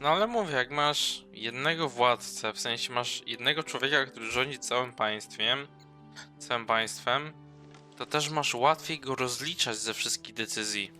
No ale mówię, jak masz jednego władcę, w sensie masz jednego człowieka, który rządzi całym państwem, całym państwem, to też masz łatwiej go rozliczać ze wszystkich decyzji.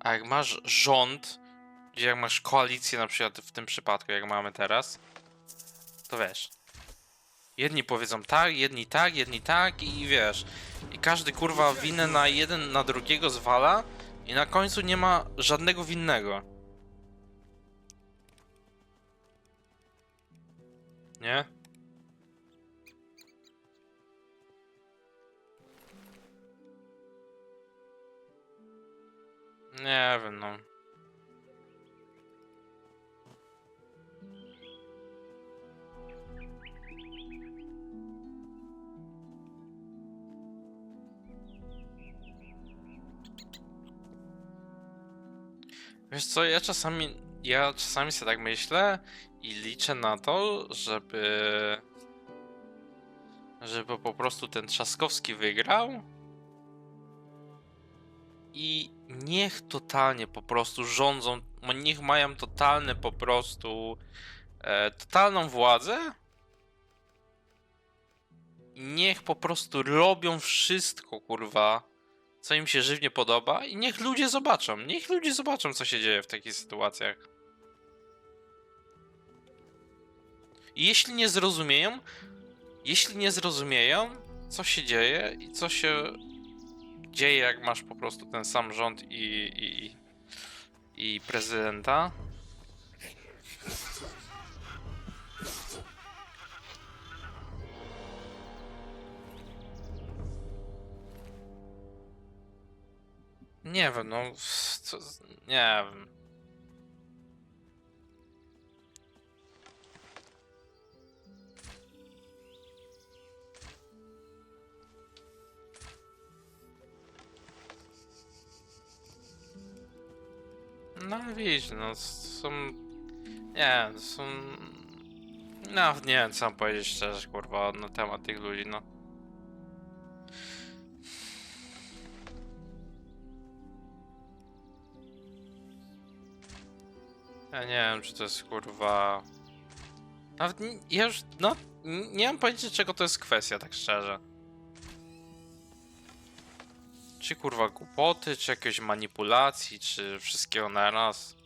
A jak masz rząd, gdzie jak masz koalicję na przykład w tym przypadku, jak mamy teraz, to wiesz. Jedni powiedzą tak, jedni tak, jedni tak i wiesz. I każdy kurwa winę na jeden na drugiego zwala i na końcu nie ma żadnego winnego. Nie? Nie wiem, no. Wiesz co, ja czasami, ja czasami sobie tak myślę i liczę na to, żeby, żeby po prostu ten Trzaskowski wygrał i niech totalnie po prostu rządzą, niech mają totalne po prostu, e, totalną władzę niech po prostu robią wszystko, kurwa, co im się żywnie podoba i niech ludzie zobaczą, niech ludzie zobaczą, co się dzieje w takich sytuacjach. I jeśli nie zrozumieją, jeśli nie zrozumieją, co się dzieje i co się dzieje, jak masz po prostu ten sam rząd i, i, i prezydenta. Nie wiem, no. Co, nie wiem. No widzisz, no są... Nie, są... No, nie wiem co mam powiedzieć szczerze, kurwa, na temat tych ludzi, no. Ja nie wiem, czy to jest kurwa... Nawet ja już, no, nie mam pojęcia czego to jest kwestia, tak szczerze. Czy kurwa głupoty, czy jakieś manipulacji, czy wszystkiego naraz?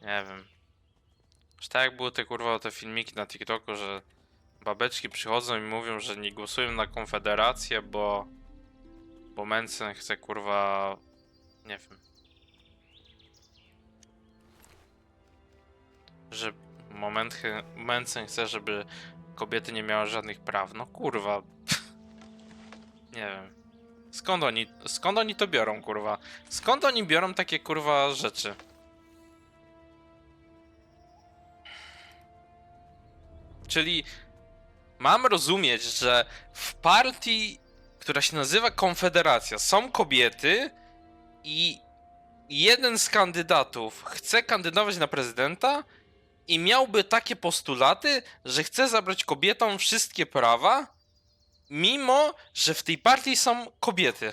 Nie wiem. Czy tak jak były te kurwa te filmiki na TikToku, że babeczki przychodzą i mówią, że nie głosują na Konfederację, bo... Bo Mencen chce kurwa... Nie wiem. Że moment, Mencen chce, żeby kobiety nie miały żadnych praw. No kurwa. nie wiem. Skąd oni, skąd oni to biorą, kurwa? Skąd oni biorą takie, kurwa, rzeczy? Czyli mam rozumieć, że w partii, która się nazywa Konfederacja, są kobiety i jeden z kandydatów chce kandydować na prezydenta i miałby takie postulaty, że chce zabrać kobietom wszystkie prawa, mimo że w tej partii są kobiety.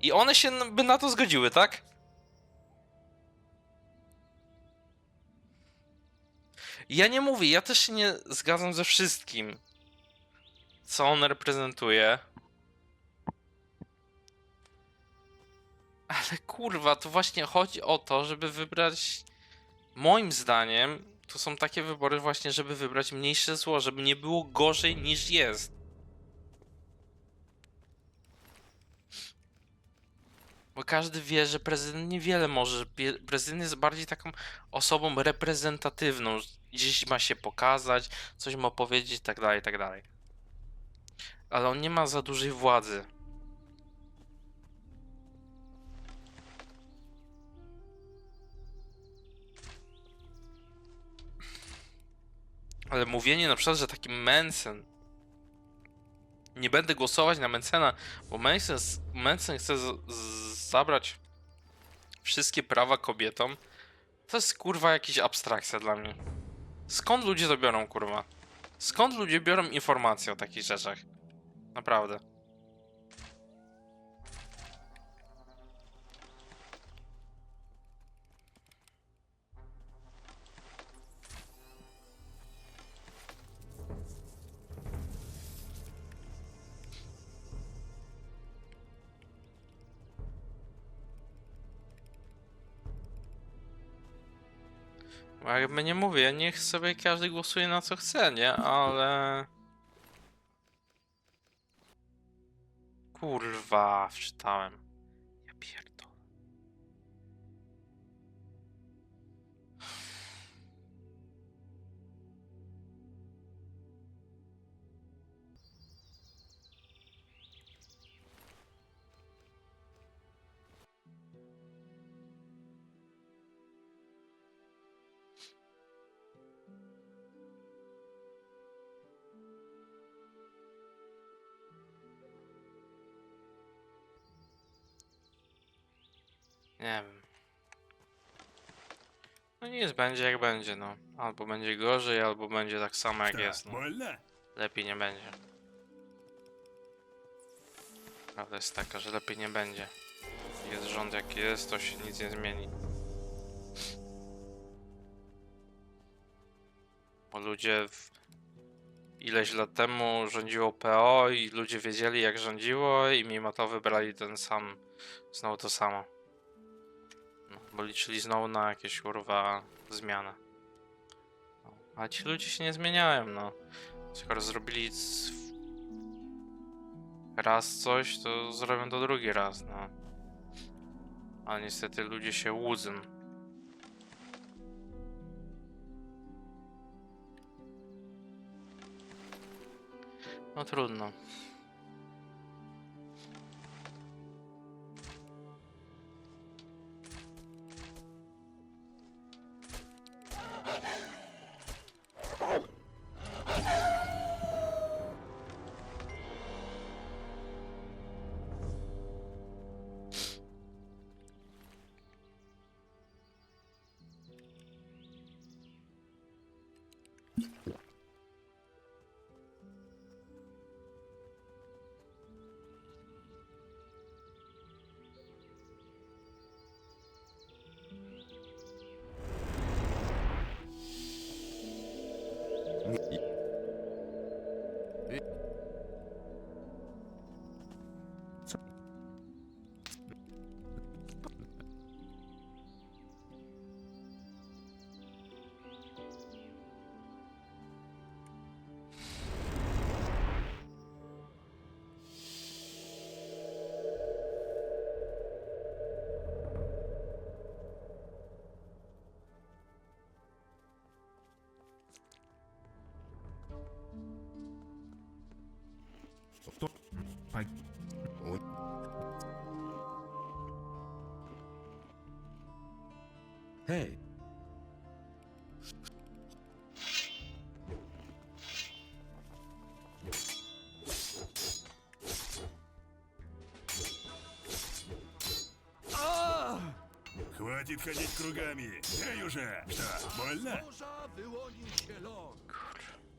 I one się by na to zgodziły, tak? Ja nie mówię, ja też się nie zgadzam ze wszystkim, co on reprezentuje. Ale kurwa, to właśnie chodzi o to, żeby wybrać Moim zdaniem to są takie wybory właśnie, żeby wybrać mniejsze zło, żeby nie było gorzej niż jest. Bo każdy wie, że prezydent niewiele może. Prezydent jest bardziej taką osobą reprezentatywną. Gdzieś ma się pokazać, coś ma powiedzieć tak dalej, tak dalej. Ale on nie ma za dużej władzy. Ale mówienie na przykład, że taki Mensen. Nie będę głosować na Mencena, bo Mensen, Mensen chce z, z, zabrać wszystkie prawa kobietom. To jest kurwa jakaś abstrakcja dla mnie. Skąd ludzie to biorą, kurwa? Skąd ludzie biorą informacje o takich rzeczach? Naprawdę. Jakby nie mówię, niech sobie każdy głosuje na co chce, nie? Ale... Kurwa, wczytałem. Nie wiem. No nic, będzie jak będzie, no. Albo będzie gorzej, albo będzie tak samo jak tak, jest, no. Lepiej nie będzie. Prawda jest taka, że lepiej nie będzie. Jest rząd jaki jest, to się nic nie zmieni. Bo ludzie w... ileś lat temu rządziło PO i ludzie wiedzieli jak rządziło i mimo to wybrali ten sam, znowu to samo. Bo liczyli znowu na jakieś kurwa zmiany. No, a ci ludzie się nie zmieniają, no. Skoro zrobili raz coś, to zrobią to drugi raz, no. Ale niestety ludzie się łudzą. No trudno. Hej, хватит ходить кругами. Эй уже! Что, больно? morza wyłonił się ląd,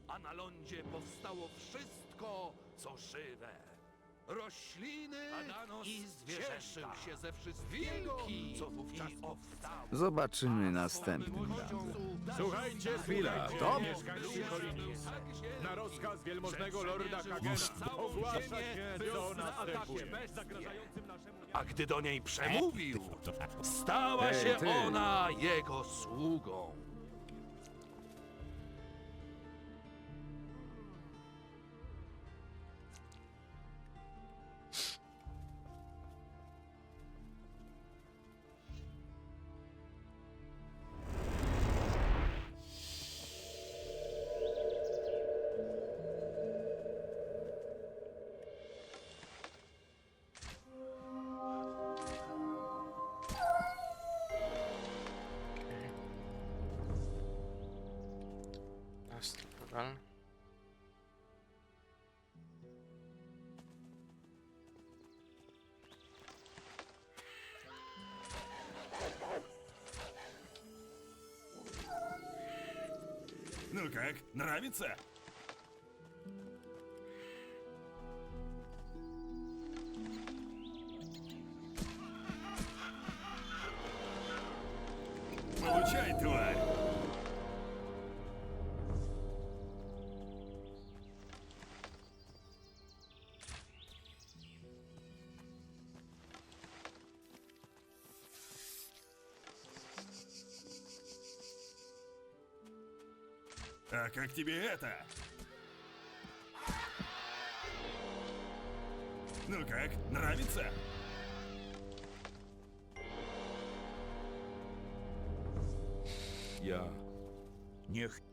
a na lądzie powstało wszystko, co żywe. Rośliny i zwierzęta. się ze wszystkiego, co wówczas powstało. Zobaczymy następnym razem. Słuchajcie, chwila. To mieszkańcy Kolini. Na rozkaz wielmożnego lorda Kagena ogłasza się, co następuje. A gdy do niej przemówił, stała się ty. ona jego sługą. Ну как, нравится? Тебе это? Ну как, нравится? Ja. Niech.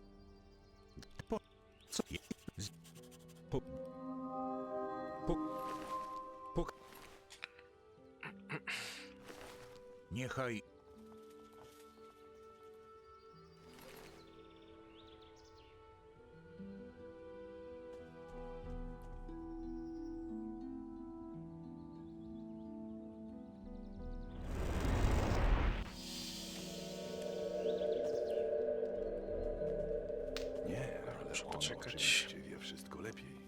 Poczekać. wie wszystko lepiej.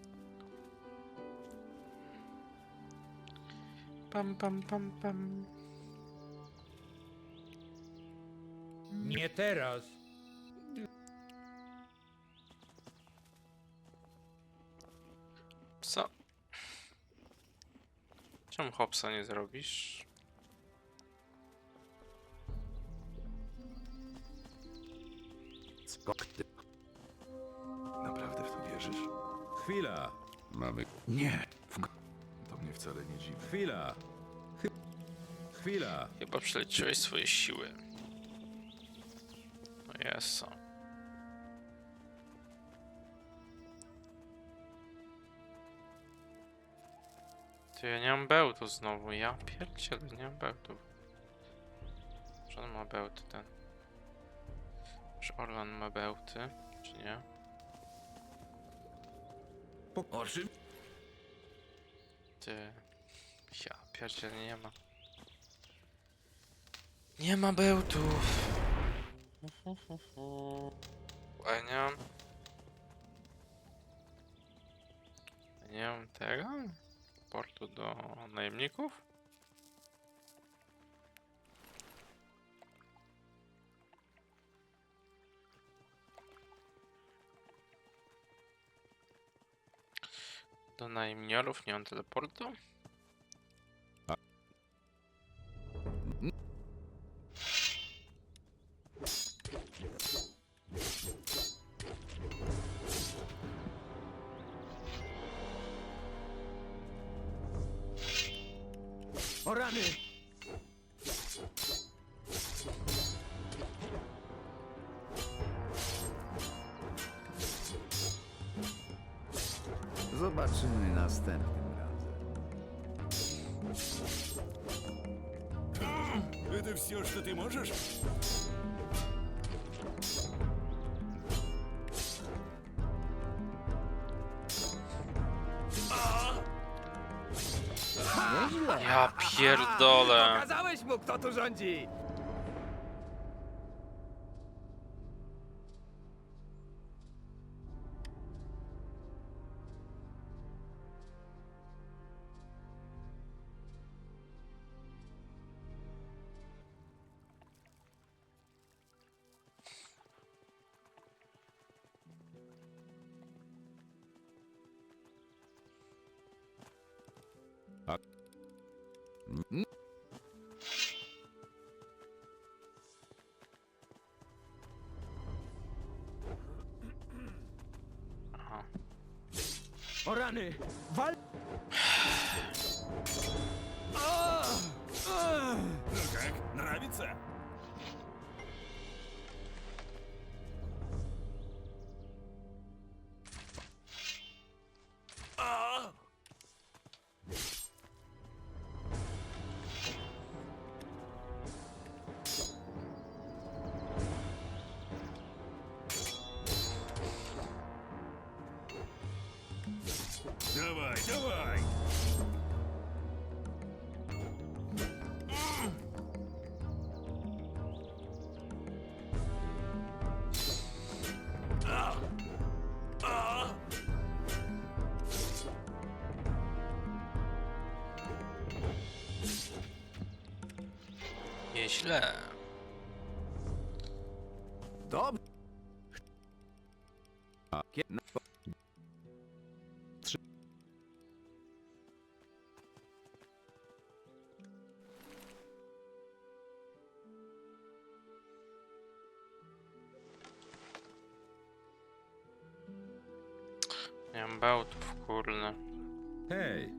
Pam, pam, pam, pam. Nie teraz. Co? Czemu hopsa nie zrobisz? Co Chwila. Mamy... Nie! W... To mnie wcale nie dziwi. Chwila. Chy- Chwila. Chyba przeleciłeś swoje siły. No jest co. Ty, ja nie mam bełtu znowu, ja pierdzielę, nie mam bełtu. Czy on ma bełty ten? Czy Orlan ma bełty, czy nie? O czym? Ty... Ja pierdzielę, nie ma. Nie ma bełtów! A ja nie mam... Ja Nie mam tego? Portu do najemników? Do najemniorów nie mam teleportu? O rany! Zobaczymy następnym razem. Это все, что ты можешь? Ja pierdolę! Pokazałeś mu, kto tu rządzi! Aha. O. Ну как, нравится? Nieźle. Dobrze. Nie mam bełtów, kurne. Hej!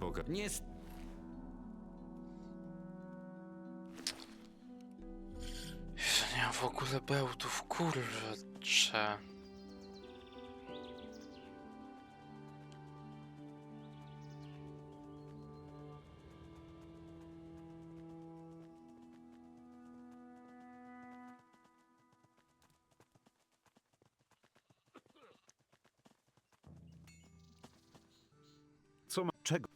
Boga. Nie w ogóle bełtów, kurczę. Co ma... Czego?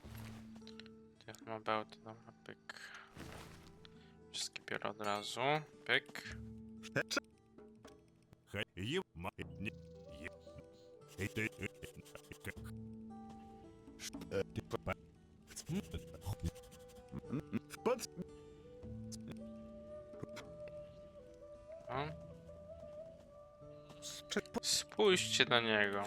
Ja mam bełty, dobra, pyk. Wszystkie biorę od razu, pyk. Spójrzcie na niego.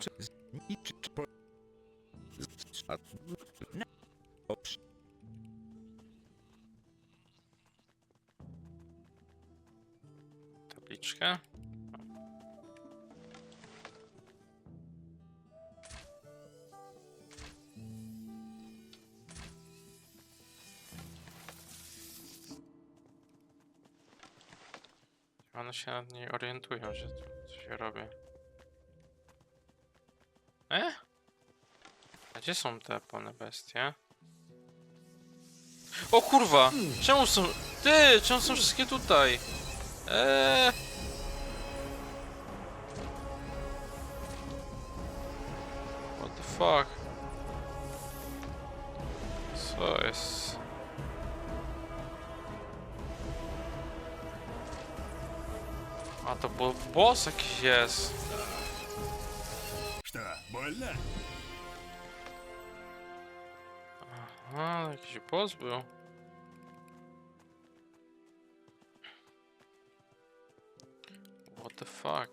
One się nad niej orientują, że coś się robi. E? A gdzie są te pone bestie? O kurwa! Czemu są... Ty! Czemu są wszystkie tutaj? Eee! What the fuck? Co jest? A to bo boss jakiś jest. Что, больно? Aha, jakiś boss był. What the fuck?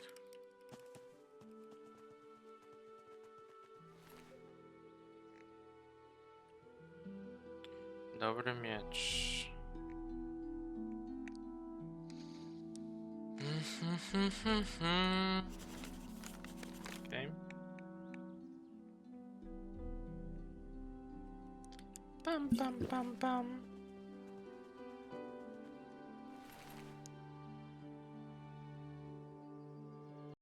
Dobry miecz. Okej. Pam pam pam pam.